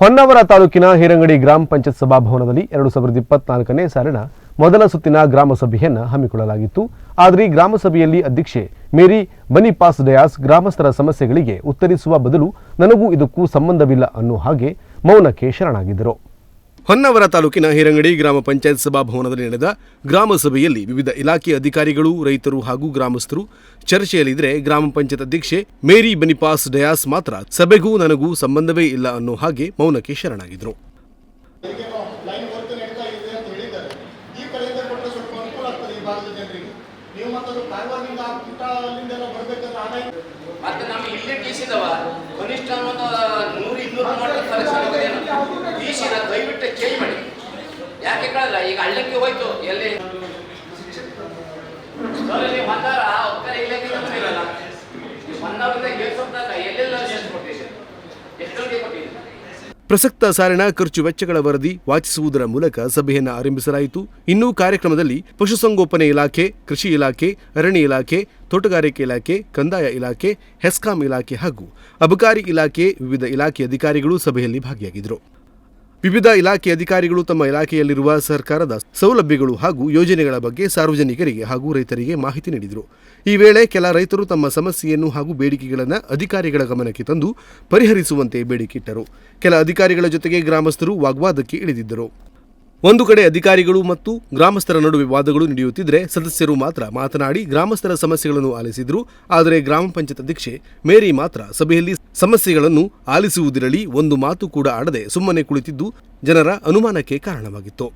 ಹೊನ್ನಾವರ ತಾಲೂಕಿನ ಹಿರಂಗಡಿ ಗ್ರಾಮ ಪಂಚಾಯತ್ ಸಭಾಭವನದಲ್ಲಿ ಎರಡು ಸಾವಿರದ ಇಪ್ಪತ್ನಾಲ್ಕನೇ ಸಾಲಿನ ಮೊದಲ ಸುತ್ತಿನ ಗ್ರಾಮ ಸಭೆಯನ್ನು ಹಮ್ಮಿಕೊಳ್ಳಲಾಗಿತ್ತು. ಆದರೆ ಗ್ರಾಮ ಸಭೆಯಲ್ಲಿ ಅಧ್ಯಕ್ಷೆ ಮೇರಿ ಬನಿಪಾಸ್ ಡಯಾಸ್ ಗ್ರಾಮಸ್ಥರ ಸಮಸ್ಯೆಗಳಿಗೆ ಉತ್ತರಿಸುವ ಬದಲು ನನಗೂ ಇದಕ್ಕೂ ಸಂಬಂಧವಿಲ್ಲ ಅನ್ನೋ ಹಾಗೆ ಮೌನಕ್ಕೆ ಶರಣಾಗಿದ್ದರು. ಹೊನ್ನಾವರ ತಾಲೂಕಿನ ಹಿರಂಗಡಿ ಗ್ರಾಮ ಪಂಚಾಯತ್ ಸಭಾಭವನದಲ್ಲಿ ನಡೆದ ಗ್ರಾಮ ಸಭೆಯಲ್ಲಿ ವಿವಿಧ ಇಲಾಖೆ ಅಧಿಕಾರಿಗಳು, ರೈತರು ಹಾಗೂ ಗ್ರಾಮಸ್ಥರು ಚರ್ಚೆಯಲ್ಲಿದ್ದರೆ ಗ್ರಾಮ ಪಂಚಾಯತ್ ಅಧ್ಯಕ್ಷೆ ಮೇರಿ ಬನಿಪಾಸ್ ಡಯಾಸ್ ಮಾತ್ರ, ಸಭೆಗೂ ನನಗೂ ಸಂಬಂಧವೇ ಇಲ್ಲ ಅನ್ನೋ ಹಾಗೆ ಮೌನಕ್ಕೆ ಶರಣಾಗಿದ್ರು ಲೈನ್ ಈಗ ಹಳ್ಳಕ್ಕೆ ಹೋಯ್ತು. ಎಲ್ಲಿ? ನೀವು ಬಂದಾರ? ಒಕ್ಕರೆ ಪ್ರಸಕ್ತ ಸಾಲಿನ ಖರ್ಚು ವೆಚ್ಚಗಳ ವರದಿ ವಾಚಿಸುವುದರ ಮೂಲಕ ಸಭೆಯನ್ನು ಆರಂಭಿಸಲಾಯಿತು. ಇನ್ನು ಕಾರ್ಯಕ್ರಮದಲ್ಲಿ ಪಶುಸಂಗೋಪನೆ ಇಲಾಖೆ, ಕೃಷಿ ಇಲಾಖೆ, ಅರಣ್ಯ ಇಲಾಖೆ, ತೋಟಗಾರಿಕೆ ಇಲಾಖೆ, ಕಂದಾಯ ಇಲಾಖೆ, ಹೆಸ್ಕಾಂ ಇಲಾಖೆ ಹಾಗೂ ಅಬಕಾರಿ ಇಲಾಖೆ ವಿವಿಧ ಇಲಾಖೆ ಅಧಿಕಾರಿಗಳು ಸಭೆಯಲ್ಲಿ ಭಾಗಿಯಾಗಿದ್ದರು. ವಿವಿಧ ಇಲಾಖೆ ಅಧಿಕಾರಿಗಳು ತಮ್ಮ ಇಲಾಖೆಯಲ್ಲಿರುವ ಸರ್ಕಾರದ ಸೌಲಭ್ಯಗಳು ಹಾಗೂ ಯೋಜನೆಗಳ ಬಗ್ಗೆ ಸಾರ್ವಜನಿಕರಿಗೆ ಹಾಗೂ ರೈತರಿಗೆ ಮಾಹಿತಿ ನೀಡಿದರು. ಈ ವೇಳೆ ಕೆಲ ರೈತರು ತಮ್ಮ ಸಮಸ್ಯೆಯನ್ನು ಹಾಗೂ ಬೇಡಿಕೆಗಳನ್ನು ಅಧಿಕಾರಿಗಳ ಗಮನಕ್ಕೆ ತಂದು ಪರಿಹರಿಸುವಂತೆ ಬೇಡಿಕೆ ಇಟ್ಟರು. ಕೆಲ ಅಧಿಕಾರಿಗಳ ಜೊತೆಗೆ ಗ್ರಾಮಸ್ಥರು ವಾಗ್ವಾದಕ್ಕೆ ಇಳಿದಿದ್ದರು. ಒಂದು ಕಡೆ ಅಧಿಕಾರಿಗಳು ಮತ್ತು ಗ್ರಾಮಸ್ಥರ ನಡುವೆ ವಾದಗಳು ನಡೆಯುತ್ತಿದ್ದರೆ ಸದಸ್ಯರು ಮಾತ್ರ ಮಾತನಾಡಿ ಗ್ರಾಮಸ್ಥರ ಸಮಸ್ಯೆಗಳನ್ನು ಆಲಿಸಿದರು. ಆದರೆ ಗ್ರಾಮ ಪಂಚಾಯತ್ ಅಧ್ಯಕ್ಷೆ ಮೇರಿ ಮಾತ್ರ ಸಭೆಯಲ್ಲಿ ಸಮಸ್ಯೆಗಳನ್ನು ಆಲಿಸುವುದಿರಲಿ ಒಂದು ಮಾತು ಕೂಡ ಆಡದೆ ಸುಮ್ಮನೆ ಕುಳಿತಿದ್ದು ಜನರ ಅನುಮಾನಕ್ಕೆ ಕಾರಣವಾಗಿತ್ತು.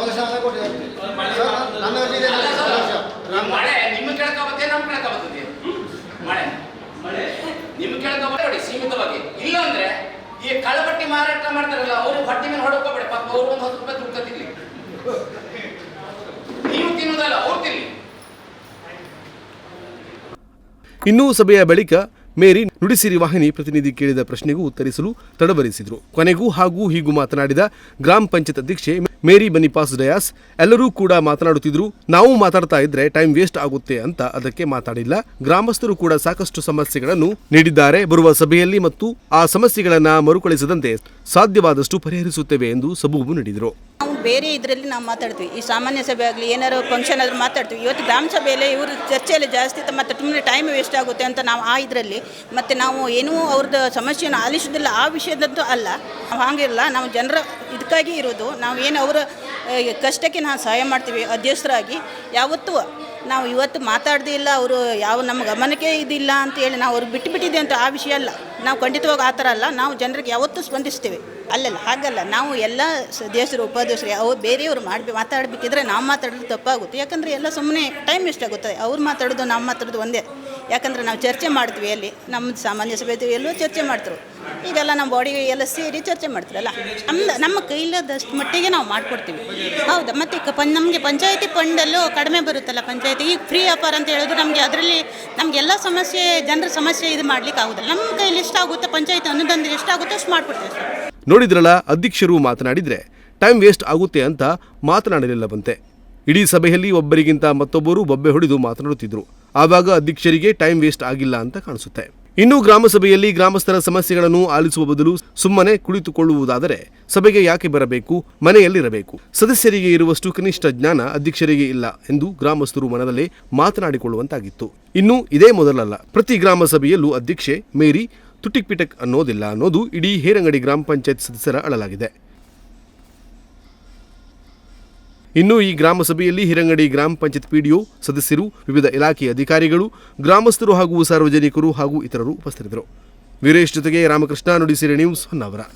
ಹೋದ ಅಲ್ಲೇ ಕೊಟ್ಟಿದ್ದೆ ನನ್ನ ಇದೆ ಮಳೆ ನಿಮ್ಮ ಕೆಳಕ ಬರ್ತದೆ ನಮ್ಮ ಕೆಳಕ ಬರ್ತದೆ. ಮಳೆ. ಮಳೆ. ನಿಮ್ಮ ಕೆಳಕ ಬರ್ತದೆ ನೋಡಿ ಸೀಮಿತವಾಗಿ. ಇಲ್ಲ ಅಂದ್ರೆ ಈ ಕಳಪಟ್ಟಿ ಮಾರಾಟ ಮಾಡ್ತಾರಲ್ಲ ಅವರು ಹೊಟ್ಟೆ ಮೇಲೆ ಹೊಡ್ಕೋಬೇಡಿ. ಪಾಪ ಅವ್ರು ಒಂದು ಹತ್ತು ರೂಪಾಯಿ ದುಡ್ಡು ತಿನ್ಲಿ ನೀವು ತಿನ್ನೋದಲ್ಲ ಅವ್ರು ತಿನ್ಲಿ. ಇನ್ನೂ ಸಭೆಯ ಬಳಿಕ ಮೇರಿ ನುಡಿಸಿರಿ ವಾಹಿನಿ ಪ್ರತಿನಿಧಿ ಕೇಳಿದ ಪ್ರಶ್ನೆಗೂ ಉತ್ತರಿಸಲು ತಡವರಿಸಿದರು ಕೊನೆಗೂ ಹಾಗೂ ಹೀಗೂ ಮಾತನಾಡಿದ ಗ್ರಾಮ ಪಂಚಾಯತ್ ಅಧ್ಯಕ್ಷೆ ಮೇರಿ ಬನಿಪಾಸ್ ಡಯಾಸ್ ಎಲ್ಲರೂ ಕೂಡ ಮಾತನಾಡುತ್ತಿದ್ರು, ನಾವು ಮಾತಾಡ್ತಾ ಇದ್ರೆ ಟೈಮ್ ವೇಸ್ಟ್ ಆಗುತ್ತೆ ಅಂತ ಅದಕ್ಕೆ ಮಾತಾಡಿಲ್ಲ. ಗ್ರಾಮಸ್ಥರು ಕೂಡ ಸಾಕಷ್ಟು ಸಮಸ್ಯೆಗಳನ್ನು ನೀಡಿದ್ದಾರೆ. ಬರುವ ಸಭೆಯಲ್ಲಿ ಮತ್ತು ಆ ಸಮಸ್ಯೆಗಳನ್ನು ಮರುಕಳಿಸದಂತೆ ಸಾಧ್ಯವಾದಷ್ಟು ಪರಿಹರಿಸುತ್ತೇವೆ ಎಂದು ಸಬೂಬು ನೀಡಿದರು. ಬೇರೆ ಇದರಲ್ಲಿ ನಾವು ಮಾತಾಡ್ತೀವಿ. ಈ ಸಾಮಾನ್ಯ ಸಭೆ ಆಗಲಿ, ಏನಾರು ಫಂಕ್ಷನ್ ಆದರೂ ಮಾತಾಡ್ತೀವಿ. ಇವತ್ತು ಗ್ರಾಮ ಸಭೆಯಲ್ಲಿ ಇವರು ಚರ್ಚೆಯಲ್ಲಿ ಜಾಸ್ತಿ ಮತ್ತು ತುಂಬ ಟೈಮ್ ವೇಸ್ಟ್ ಆಗುತ್ತೆ ಅಂತ ನಾವು ಆ ಇದರಲ್ಲಿ, ಮತ್ತು ನಾವು ಏನೂ ಅವ್ರದ್ದು ಸಮಸ್ಯೆಯನ್ನು ಆಲಿಸೋದಿಲ್ಲ. ಆ ವಿಷಯದಂತೂ ಅಲ್ಲ. ನಾವು ಹಾಗಿರಲ್ಲ ನಾವು ಜನರ ಇದಕ್ಕಾಗಿ ಇರೋದು. ನಾವು ಏನು ಅವರ ಕಷ್ಟಕ್ಕೆ ನಾವು ಸಹಾಯ ಮಾಡ್ತೀವಿ, ಅಧ್ಯಕ್ಷರಾಗಿ. ಯಾವತ್ತೂ ನಾವು ಇವತ್ತು ಮಾತಾಡ್ದೇ ಇಲ್ಲ, ಅವರು ಯಾವ ನಮ್ಮ ಗಮನಕ್ಕೆ ಇದಿಲ್ಲ ಅಂತ ಹೇಳಿ ನಾವು ಬಿಟ್ಟು ಬಿಟ್ಟಿದೆ ಅಂತ ಆ ವಿಷಯ ಅಲ್ಲ. ನಾವು ಖಂಡಿತವಾಗಿ ಆ ಥರ ಅಲ್ಲ, ನಾವು ಜನರಿಗೆ ಯಾವತ್ತೂ ಸ್ಪಂದಿಸ್ತೇವೆ. ಅಲ್ಲಲ್ಲ, ಹಾಗಲ್ಲ. ನಾವು ಎಲ್ಲ ಸದಸ್ಯರು, ಉಪಾಧ್ಯಕ್ಷರು ಅವ್ರು ಬೇರೆಯವರು ಮಾಡಿ ಮಾತಾಡಬೇಕಿದ್ರೆ ನಾವು ಮಾತಾಡೋದು ತಪ್ಪಾಗುತ್ತೆ. ಯಾಕಂದರೆ ಎಲ್ಲ ಸುಮ್ಮನೆ ಟೈಮ್ ಎಷ್ಟಾಗುತ್ತೆ ಅವ್ರು ಮಾತಾಡೋದು, ನಾವು ಮಾತಾಡೋದು ಒಂದೇ. ಯಾಕಂದರೆ ನಾವು ಚರ್ಚೆ ಮಾಡ್ತೀವಿ ಅಲ್ಲಿ ನಮ್ಮ ಸಾಮಾನ್ಯ ಸಭೆ ಎಲ್ಲೂ ಚರ್ಚೆ ಮಾಡ್ತರು. ಈಗೆಲ್ಲ ನಮ್ಮ ಬಾಡಿ ಎಲ್ಲ ಸೇರಿ ಚರ್ಚೆ ಮಾಡ್ತಾರಲ್ಲ ನಮ್ಮ ನಮ್ಮ ಕೈಲಾದಷ್ಟು ಮಟ್ಟಿಗೆ ನಾವು ಮಾಡಿಕೊಡ್ತೀವಿ. ಹೌದಾ, ಮತ್ತು ಕ, ಪಂ, ನಮಗೆ ಪಂಚಾಯತಿ ಫಂಡಲ್ಲೂ ಕಡಿಮೆ ಬರುತ್ತಲ್ಲ ಪಂಚಾಯತಿ? ಈಗ ಫ್ರೀ ಆಫರ್ ಅಂತ ಹೇಳಿದ್ರು ನಮಗೆ ಅದರಲ್ಲಿ ನಮಗೆಲ್ಲ ಸಮಸ್ಯೆ, ಜನರ ಸಮಸ್ಯೆ ಇದು ಮಾಡ್ಲಿಕ್ಕೆ ಆಗೋದಿಲ್ಲ. ನಮ್ಮ ಕೈಲಿ ಎಷ್ಟಾಗುತ್ತೆ, ಪಂಚಾಯತಿ ಅನುದಾನ ಎಷ್ಟಾಗುತ್ತೋ ಅಷ್ಟು ಮಾಡಿಕೊಡ್ತೀವಿ ಸರ್ ನೋಡಿದ್ರಲ್ಲ, ಅಧ್ಯಕ್ಷರು ಮಾತನಾಡಿದರೆ ಟೈಮ್ ವೇಸ್ಟ್ ಆಗುತ್ತೆ ಅಂತ ಮಾತನಾಡಲಿಲ್ಲವಂತೆ. ಇಡೀ ಸಭೆಯಲ್ಲಿ ಒಬ್ಬರಿಗಿಂತ ಮತ್ತೊಬ್ಬರು ಬೊಬ್ಬೆ ಹೊಡೆದು ಮಾತನಾಡುತ್ತಿದ್ದರು. ಆವಾಗ ಅಧ್ಯಕ್ಷರಿಗೆ ಟೈಮ್ ವೇಸ್ಟ್ ಆಗಿಲ್ಲ ಅಂತ ಕಾಣಿಸುತ್ತೆ. ಇನ್ನು ಗ್ರಾಮಸಭೆಯಲ್ಲಿ ಗ್ರಾಮಸ್ಥರ ಸಮಸ್ಯೆಗಳನ್ನು ಆಲಿಸುವ ಬದಲು ಸುಮ್ಮನೆ ಕುಳಿತುಕೊಳ್ಳುವುದಾದರೆ ಸಭೆಗೆ ಯಾಕೆ ಬರಬೇಕು, ಮನೆಯಲ್ಲಿರಬೇಕು? ಸದಸ್ಯರಿಗೆ ಇರುವಷ್ಟು ಕನಿಷ್ಠ ಜ್ಞಾನ ಅಧ್ಯಕ್ಷರಿಗೆ ಇಲ್ಲ ಎಂದು ಗ್ರಾಮಸ್ಥರು ಮನದಲ್ಲೇ ಮಾತನಾಡಿಕೊಳ್ಳುವಂತಾಗಿತ್ತು. ಇನ್ನು ಇದೇ ಮೊದಲಲ್ಲ, ಪ್ರತಿ ಗ್ರಾಮ ಸಭೆಯಲ್ಲೂ ಅಧ್ಯಕ್ಷೆ, ಮೇರಿ ತುಟಿಕ್ ಪಿಟಕ್ ಅನ್ನೋದಿಲ್ಲ ಅನ್ನೋದು ಇಡೀ ಹೇರಂಗಡಿ ಗ್ರಾಮ ಪಂಚಾಯತ್ ಸದಸ್ಯರ ಅಳಲಾಗಿದೆ. ಇನ್ನು ಈ ಗ್ರಾಮ ಸಭೆಯಲ್ಲಿ ಹಿರಂಗಡಿ ಗ್ರಾಮ ಪಂಚಾಯತ್ ಪಿಡಿಒ ಸದಸ್ಯರು, ವಿವಿಧ ಇಲಾಖೆ ಅಧಿಕಾರಿಗಳು, ಗ್ರಾಮಸ್ಥರು ಹಾಗೂ ಸಾರ್ವಜನಿಕರು ಹಾಗೂ ಇತರರು ಉಪಸ್ಥಿತರಿದ್ದರು. ವೀರೇಶ್ ಜೊತೆಗೆ ರಾಮಕೃಷ್ಣ ನುಡಿಸಿರಿ ನ್ಯೂಸ್ ಹೊನ್ನಾವರ.